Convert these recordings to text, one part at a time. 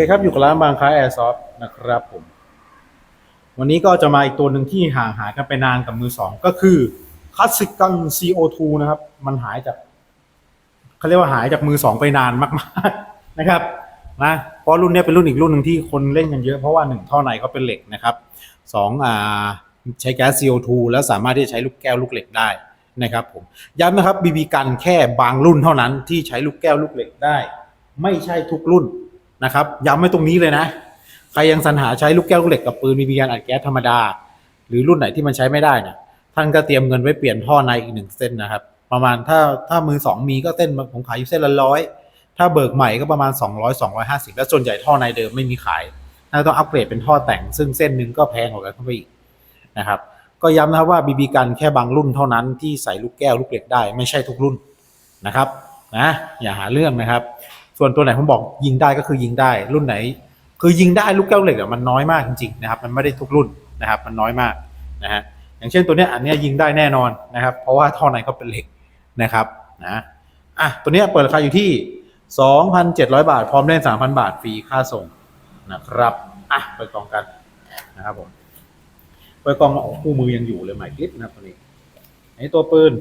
โอเคครับ อยู่กับร้านบางค้าแอร์ซอฟนะครับผม วันนี้ก็จะมาอีกตัวหนึ่งที่ห่างหายกันไปนานกับมือสองก็คือคัตสึกัง CO2 นะครับ มันหายจากเขาเรียกว่าหายจากมือสองไปนานมากๆนะครับนะเพราะรุ่นนี้เป็นรุ่นอีกรุ่นหนึ่งที่คนเล่นกันเยอะเพราะว่าหนึ่งท่อในเขาเป็นเหล็กนะครับสองอ่าใช้แก๊ส CO2 แล้วสามารถที่จะใช้ลูกแก้วลูกเหล็กได้นะครับผมย้ำนะครับบีบีกันแค่บางรุ่นเท่านั้นที่ใช้ลูกแก้วลูกเหล็กได้ ไม่ใช่ทุกรุ่น นะครับย้ำไว้ตรงนี้เลยนะ ใครยังสรรหาใช้ลูกแก้วลูกเหล็กกับปืนบีบีกันอัดแก๊สธรรมดา หรือรุ่นไหนที่มันใช้ไม่ได้เนี่ยท่านก็เตรียมเงินไว้เปลี่ยนท่อในอีกหนึ่งเส้นนะครับ ประมาณถ้าถ้ามือสองมีก็เส้นผมขายอยู่เส้นละร้อยถ้าเบิกใหม่ก็ประมาณ 200 250 แล้วส่วนใหญ่ท่อในเดิมไม่มีขายถ้าต้องอัปเกรดเป็นท่อแต่ง ซึ่งเส้นหนึ่งก็แพงกว่ากันเข้าไปอีกนะครับ ก็ย้ำนะครับว่าบีบีกันแค่บางรุ่นเท่านั้นที่ใส่ลูกแก้วลูกเหล็กได้ไม่ใช่ทุกรุ่นนะครับนะอย่าหาเรื่องนะครับ ส่วนตัวไหนผมบอกยิงได้ก็คือยิงได้ รุ่นไหน คือยิงได้ลูกแก้วเหล็กอะมันน้อยมากจริงๆนะครับ มันไม่ได้ทุกรุ่นนะครับ มันน้อยมากนะฮะอย่างเช่นตัวเนี้ยอันเนี้ยยิงได้แน่นอนนะครับ เพราะว่าท่อในเขาเป็นเหล็กนะครับนะอะตัวเนี้ยเปิดราคาอยู่ที่ 2,700 บาท พร้อมเล่น 3,000 บาทฟรีค่าส่งนะครับอะเปิดกล่องกันนะครับผมเปิดกล่องโอ้คู่มือยังอยู่เลยหมายคลิปนะครับตัวนี้อันนี้ตัวปืน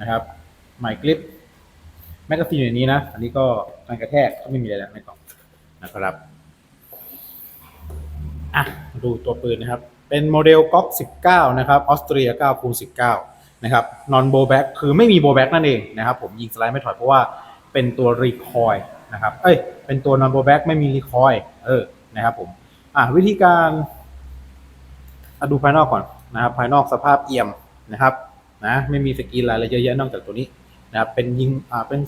นะครับหมายคลิป แมกกาซีนอย่างนี้นะ อันนี้ก็การกระแทกก็ไม่มีอะไรแล้วในกล่องนะครับอะดูตัวปืนนะครับ เป็นโมเดลก๊อก19 นะครับออสเตรีย9คูณ19 นะครับนอนโบแบ็กคือไม่มีโบแบ็กนั่นเองนะครับผมยิงสไลด์ไม่ถอยเพราะว่าเป็นตัวรีคอยนะครับเอ้ยเป็นตัวนอนโบแบ็กไม่มีรีคอยเออนะครับผมอะวิธีการอดูภายนอกก่อนนะครับ ภายนอกสภาพเอี่ยมนะครับนะไม่มีสกรีนลายอะไรเยอะแยะนอกจากตัวนี้นะครับเป็นยิงอ่าเป็น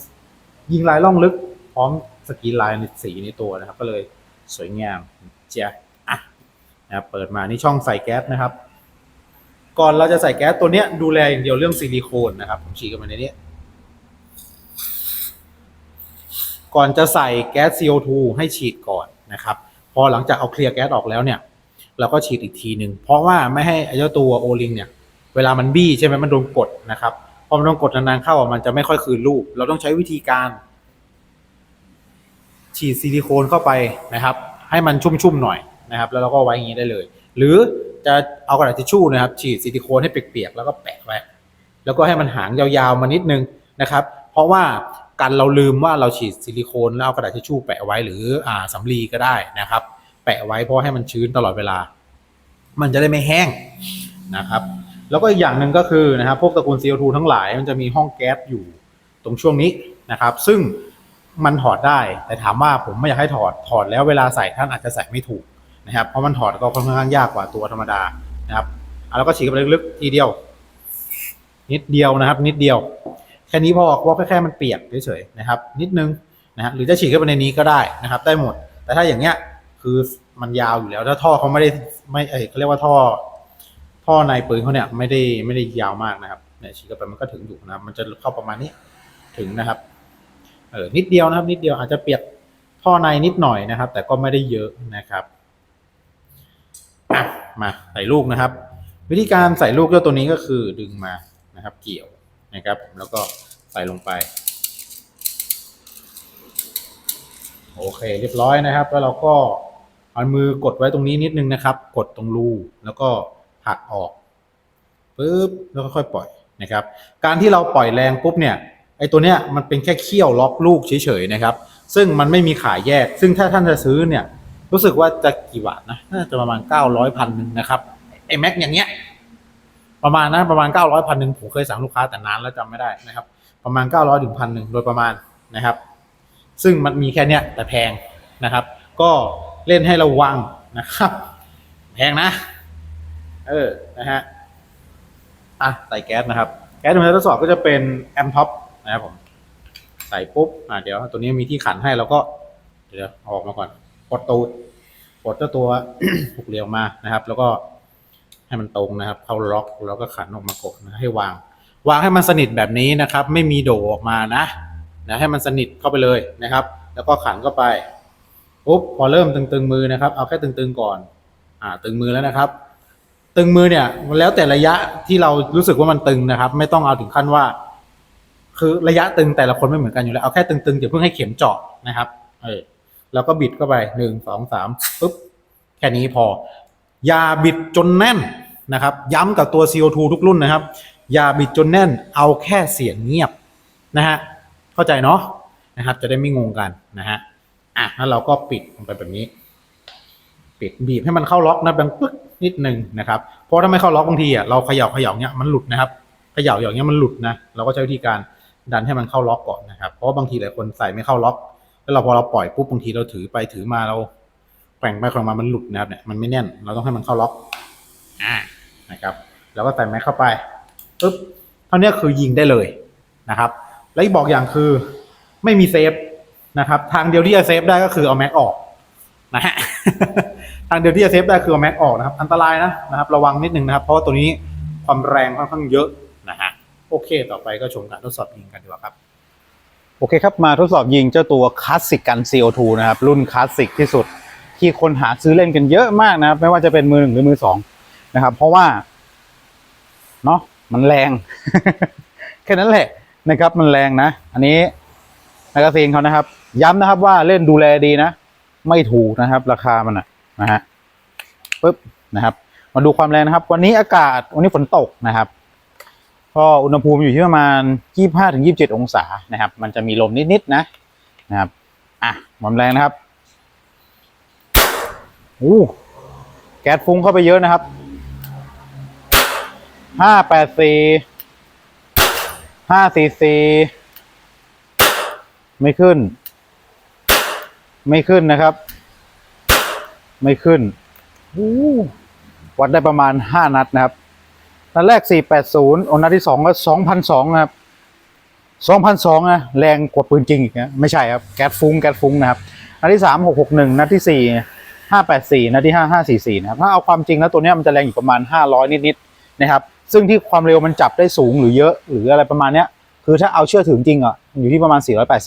ยิงลายล่องลึก พร้อมสกีลายในสีในตัวนะครับ ก็เลยสวยงามเจียนะครับเปิดมานี่ช่องใส่แก๊สนะครับ ก่อนเราจะใส่แก๊สตัวเนี้ยดูแลอย่างเดียวเรื่องซิลิโคนนะครับ ผมฉีกันมาในนี้ ก่อนจะใส่แก๊ส CO2 ให้ฉีดก่อนนะครับ พอหลังจากเอาเคลียร์แก๊สออกแล้วเนี่ย เราก็ฉีดอีกทีหนึ่งเพราะว่าไม่ให้ไอ้เจ้าตัวโอลิงเนี่ย เวลามันบี้ใช่ไหมมันโดนกดนะครับ พอมันโดนกดนานๆเข้าอะมันจะไม่ค่อยคืนรูป เราต้องใช้วิธีการ ฉีดซิลิโคนเข้าไปนะครับ ให้มันชุ่มๆหน่อยนะครับ แล้วเราก็ไว้อย่างนี้ได้เลย หรือจะเอากระดาษทิชชู่นะครับ ฉีดซิลิโคนให้เปียกๆแล้วก็แปะไว้แล้วก็ให้มันหางยาวๆมานิดนึงนะครับ เพราะว่าการเราลืมว่าเราฉีดซิลิโคนแล้วเอากระดาษทิชชู่แปะไว้หรืออ่าสำลีก็ได้นะครับ แปะไว้เพราะให้มันชื้นตลอดเวลา มันจะได้ไม่แห้งนะครับ แล้วก็อีกอย่างหนึ่งก็คือนะครับพวกตระกูล CO2 ทั้งหลายมันจะมีห้องแก๊สอยู่ตรงช่วงนี้นะครับ ซึ่งมันถอดได้ แต่ถามว่าผมไม่อยากให้ถอดถอดแล้วเวลาใส่ท่านอาจจะใส่ไม่ถูกนะครับเพราะมันถอดก็ค่อนข้างยากกว่าตัวธรรมดานะครับอะแล้วก็ฉีกไปลึกๆทีเดียว นิดเดียวนะครับ นิดเดียว แค่นี้พอเพราะแค่แค่มันเปียกเฉยๆนะครับ นิดนึงนะฮะหรือจะฉีกเข้าไปในนี้ก็ได้นะครับ ได้หมด แต่ถ้าอย่างเงี้ยคือมันยาวอยู่แล้วถ้าท่อเขาไม่ได้ไม่เอยเขาเรียกว่าท่อ ท่อในปืนเขาเนี่ยไม่ได้ไม่ได้ยาวมากนะครับเนี่ยฉีกเข้าไปมันก็ถึงอยู่นะครับ มันจะเข้าประมาณนี้ถึงนะครับเออนิดเดียวนะครับ นิดเดียวอาจจะเปียกท่อในนิดหน่อยนะครับ แต่ก็ไม่ได้เยอะนะครับมาใส่ลูกนะครับ วิธีการใส่ลูกเจ้าตัวนี้ก็คือดึงมานะครับ เกี่ยวนะครับ แล้วก็ใส่ลงไป โอเค เรียบร้อยนะครับ แล้วเราก็เอามือกดไว้ตรงนี้นิดนึงนะครับ กดตรงรูแล้วก็ ผลักออกปึ๊บแล้วก็ค่อยปล่อยนะครับ การที่เราปล่อยแรงปุ๊บเนี่ยไอ้ตัวเนี้ยมันเป็นแค่เขี้ยวล็อกลูกเฉยๆนะครับ ซึ่งมันไม่มีขายแยก ซึ่งถ้าท่านจะซื้อเนี่ย รู้สึกว่าจะกี่บาทนะน่าจะประมาณเก้าร้อยพันหนึ่งนะครับไอ้แม็กอย่างเงี้ย ประมาณนะประมาณเก้าร้อยพันหนึ่งผมเคยสั่งลูกค้าแต่นานแล้วจำไม่ได้นะครับ ประมาณเก้าร้อยถึงพันหนึ่งโดยประมาณนะครับ ซึ่งมันมีแค่เนี้ยแต่แพงนะครับ ก็เล่นให้ระวังนะครับ แพงนะ เออ นะฮะ อะ ใส่แก๊สนะครับ แก๊สที่ผมจะทดสอบก็จะเป็นแอมท็อปนะครับผม ใส่ปุ๊บ อะเดี๋ยวตัวนี้มีที่ขันให้เราก็ เดี๋ยวออกมาก่อนกดตูดกดเจ้าตัวผูกเรียวมานะครับ แล้วก็ให้มันตรงนะครับ เข้าล็อกแล้วก็ขันออกมากดนะให้วาง วางให้มันสนิทแบบนี้นะครับ ไม่มีโดออกมานะ นะให้มันสนิทเข้าไปเลยนะครับ แล้วก็ขันเข้าไปปุ๊บพอเริ่มตึงๆมือนะครับ เอาแค่ตึงๆก่อน อ่า ตึงมือแล้วนะครับ ตึงมือเนี่ยแล้วแต่ระยะที่เรารู้สึกว่ามันตึงนะครับ ไม่ต้องเอาถึงขั้นว่า คือระยะตึงแต่ละคนไม่เหมือนกันอยู่แล้วเอาแค่ตึงๆอย่าเพิ่งให้เข็มเจาะนะครับเออแล้วก็บิดเข้าไปหนึ่งสองสามปุ๊บแค่นี้พอ อย่าบิดจนแน่นนะครับ ย้ำกับตัว CO2 ทุกรุ่นนะครับ อย่าบิดจนแน่น เอาแค่เสียงเงียบนะฮะเข้าใจเนาะนะครับ จะได้ไม่งงกันนะฮะอะแล้วเราก็ปิดลงไปแบบนี้ ปิดบีบให้มันเข้าล็อกนะดังปึ๊กนิดนึงนะครับเพราะถ้าไม่เข้าล็อกบางทีอะเราเขย่าเขย่าเนี้ยมันหลุดนะครับเขย่าอย่างเงี้ยมันหลุดนะเราก็ใช้วิธีการดันให้มันเข้าล็อกก่อนนะครับ เพราะว่าบางทีหลายคนใส่ไม่เข้าล็อก แล้วเราพอเราปล่อยปุ๊บบางทีเราถือไปถือมาเราแกว่งไปแกว่งมามันหลุดนะครับเนี่ยมันไม่แน่นเราต้องให้มันเข้าล็อกอ่านะครับ แล้วก็ใส่แม็กเข้าไปปุ๊บเท่านี้คือยิงได้เลยนะครับ และอีกบอกอย่างคือไม่มีเซฟนะครับ ทางเดียวที่จะเซฟได้ก็คือเอาแม็กออกนะฮะ ทางเดียวที่จะเซฟได้คือเอาแม็กออกนะครับ อันตรายนะนะครับ ระวังนิดนึงนะครับ เพราะว่าตัวนี้ความแรงค่อนข้างเยอะนะฮะโอเค ต่อไปก็ชมการทดสอบยิงกันดีกว่าครับ โอเคครับ มาทดสอบยิงเจ้าตัวคลาสสิกกัน CO2 นะครับ รุ่นคลาสสิกที่สุด ที่คนหาซื้อเล่นกันเยอะมากนะครับ ไม่ว่าจะเป็นมือหนึ่งหรือมือสองนะครับ เพราะว่าเนาะมันแรง แค่นั้นแหละนะครับ มันแรงนะ อันนี้แมกกาซีนเขานะครับ ย้ำนะครับว่าเล่นดูแลดีนะ ไม่ถูกนะครับ ราคามันอะ นะฮะปึ๊บนะครับ มาดูความแรงนะครับ วันนี้อากาศวันนี้ฝนตกนะครับก็อุณหภูมิอยู่ที่ประมาณ 25ถึง27 องศานะครับ มันจะมีลมนิดๆนะนะครับอะความแรงนะครับอู้แก๊สฟุ้งเข้าไปเยอะนะครับ 584 544ไม่ขึ้น ไม่ขึ้นนะครับ ไม่ขึ้นอู้วัดได้ประมาณ 5 นัดนะครับ นัดแรก 480โอนนัดที่สองก็ 2,002นะครับ 2,002นะแรงกว่าปืนจริงอีกนะไม่ใช่ครับ แก๊สฟุ้งแก๊สฟุ้งนะครับ นัดที่ 3 661 นัดที่ 4 584 นัดที่ 5 544 นะครับ ถ้าเอาความจริงแล้วตัวเนี้ยมันจะแรงอยู่ประมาณ 500 นิดๆนะครับ ซึ่งที่ความเร็วมันจับได้สูงหรือเยอะ หรืออะไรประมาณเนี้ย คือถ้าเอาเชื่อถือจริงอะอยู่ที่ประมาณ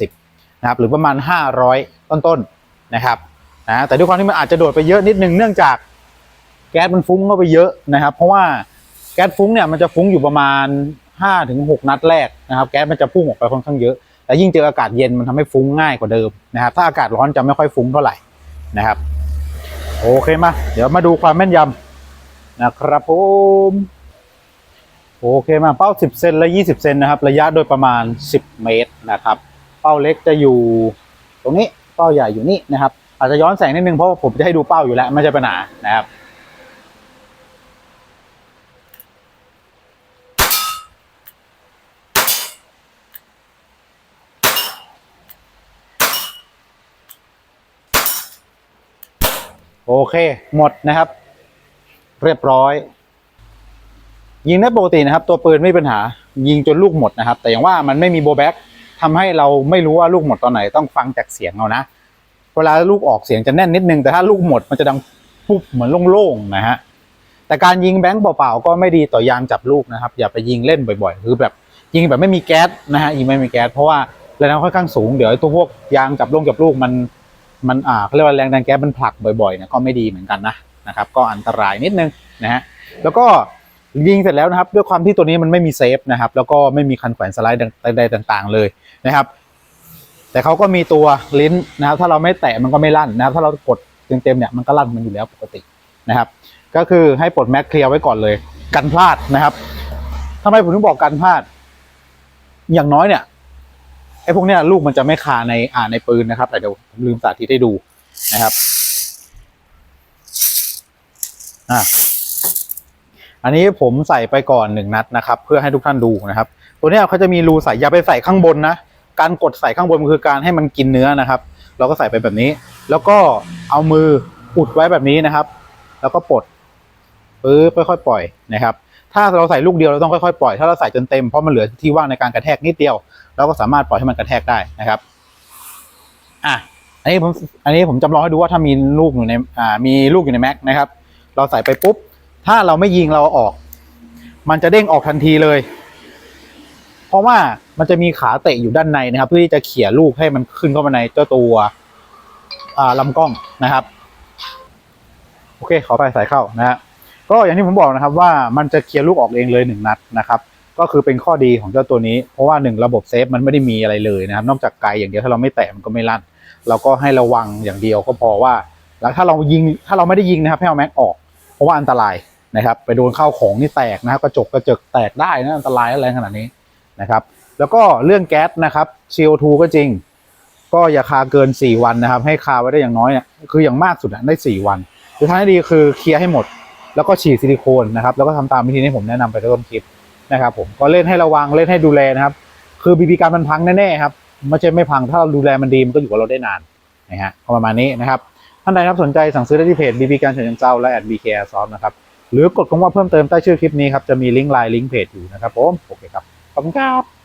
480 นะครับ หรือประมาณ 500 ต้นๆ นะครับ นะแต่ด้วยความที่มันอาจจะโดดไปเยอะนิดนึงเนื่องจากแก๊สมันฟุ้งเข้าไปเยอะนะครับ เพราะว่าแก๊สฟุ้งเนี่ยมันจะฟุ้งอยู่ประมาณ5ถึง6นัดแรกนะครับ แก๊สมันจะพุ่งออกไปค่อนข้างเยอะแต่ยิ่งเจออากาศเย็นมันทำให้ฟุ้งง่ายกว่าเดิมนะครับ ถ้าอากาศร้อนจะไม่ค่อยฟุ้งเท่าไหร่นะครับ โอเคมาเดี๋ยวมาดูความแม่นยำนะครับผมโอเคมาเป้า 10 เซนและ 20 เซนนะครับ ระยะโดยประมาณ 10 เมตรนะครับ เป้าเล็กจะอยู่ตรงนี้เป้าใหญ่อยู่นี่นะครับ อาจจะย้อนแสงนิดนึงเพราะผมจะให้ดูเป้าอยู่แล้วไม่ใช่ปัญหานะครับโอเค หมดนะครับ เรียบร้อย ยิงได้ปกตินะครับ ตัวปืนไม่มีปัญหา ยิงจนลูกหมดนะครับ แต่อย่างว่ามันไม่มีโบแบ็กทำให้เราไม่รู้ว่าลูกหมดตอนไหนต้องฟังจากเสียงเอานะ เวลาลูกออกเสียงจะแน่นนิดนึง แต่ถ้าลูกหมดมันจะดังปุ๊บเหมือนโล่งๆนะฮะแต่การยิงแบงค์เปล่าๆก็ไม่ดีต่อยางจับลูกนะครับ อย่าไปยิงเล่นบ่อยๆ คือแบบยิงแบบไม่มีแก๊สนะฮะยิงไม่มีแก๊สเพราะว่าแรงค่อนข้างสูงเดี๋ยวตัวพวกยางจับลูกจับลูกมันมันอ่าเขาเรียกว่าแรงดันแก๊สมันผลักบ่อยๆเนี่ยก็ไม่ดีเหมือนกันนะนะครับ ก็อันตรายนิดนึงนะฮะแล้วก็ยิงเสร็จแล้วนะครับ ด้วยความที่ตัวนี้มันไม่มีเซฟนะครับ แล้วก็ไม่มีคันแขวนสไลด์ใดๆต่าง ๆ เลยนะครับ แต่เขาก็มีตัวลิ้นนะครับ ถ้าเราไม่แตะมันก็ไม่ลั่นนะครับ ถ้าเรากดเต็มๆเนี่ยมันก็ลั่นมันอยู่แล้วปกตินะครับ ก็คือให้ปลดแม็กเคลียร์ไว้ก่อนเลย กันพลาดนะครับทำไมผมถึงบอกกันพลาด อย่างน้อยเนี่ยไอ้พวกเนี้ยลูกมันจะไม่คาในอ่าในปืนนะครับแต่เดี๋ยวผมลืมสาธิตให้ดูนะครับอะอันนี้ผมใส่ไปก่อนหนึ่งนัดนะครับ เพื่อให้ทุกท่านดูนะครับ ตัวเนี้ยเขาจะมีรูใส่อย่าไปใส่ข้างบนนะ การกดใส่ข้างบนมันคือการให้มันกินเนื้อนะครับ เราก็ใส่ไปแบบนี้ แล้วก็เอามืออุดไว้แบบนี้นะครับ แล้วก็ปลดปึ๊บค่อยๆปล่อยนะครับ ถ้าเราใส่ลูกเดียวเราต้องค่อยๆปล่อยถ้าเราใส่จนเต็มเพราะมันเหลือที่ว่างในการกระแทกนิดเดียว เราก็สามารถปล่อยให้มันกระแทกได้นะครับอะอันนี้ผมอันนี้ผมจำลองให้ดูว่าถ้ามีลูกอยู่ในอ่ามีลูกอยู่ในแม็กนะครับ เราใส่ไปปุ๊บ ถ้าเราไม่ยิงเราเอาออก มันจะเด้งออกทันทีเลย เพราะว่ามันจะมีขาเตะอยู่ด้านในนะครับ เพื่อที่จะเขี่ยลูกให้มันขึ้นเข้ามาในเจ้าตัวลำกล้องนะครับ โอเค ขอไปสายเข้านะฮะก็อย่างที่ผมบอกนะครับว่ามันจะเคลียร์ลูกออกเองเลยหนึ่งนัดนะครับ ก็คือเป็นข้อดีของเจ้าตัวนี้ เพราะว่าหนึ่งระบบเซฟมันไม่ได้มีอะไรเลยนะครับ นอกจากไกลอย่างเดียวถ้าเราไม่แตะมันก็ไม่ลั่น เราก็ให้ระวังอย่างเดียวก็พอว่า แล้วถ้าเรายิงถ้าเราไม่ได้ยิงนะครับให้เอาแม็กออก เพราะว่าอันตรายนะครับ ไปโดนเข้าของนี่แตกนะครับกระจกกระจกแตกได้นะอันตรายแรขนาดนี้ นะครับ แล้วก็เรื่องแก๊สนะครับ CO2 ก็จริง ก็อย่าคาเกิน 4 วันนะครับ ให้คาไว้ได้อย่างน้อยเนี่ยคืออย่างมากสุดอะได้ 4 วันคือทางที่ดีคือเคลียร์ให้หมด แล้วก็ฉีดซิลิโคนนะครับ แล้วก็ทำตามวิธีที่ผมแนะนำไปต้นคลิปนะครับผมก็เล่นให้ระวังเล่นให้ดูแลนะครับ คือบีบีการมันพังแน่ๆครับไม่ใช่ไม่พังถ้าเราดูแลมันดีมันก็อยู่กับเราได้นานนะฮะก็ประมาณนี้นะครับท่านใดครับสนใจสั่งซื้อได้ที่เพจบีบีการเฉินเจ้าและแอดบีเคร์ซอฟนะครับหรือกดคำว่าเพิ่มเติมใต้ชื่อคลิปนี้ครับจะมีลิงก์ไลน์ลิงก์เพจอยู่นะครับผมโอเคครับ ขอบคุณครับ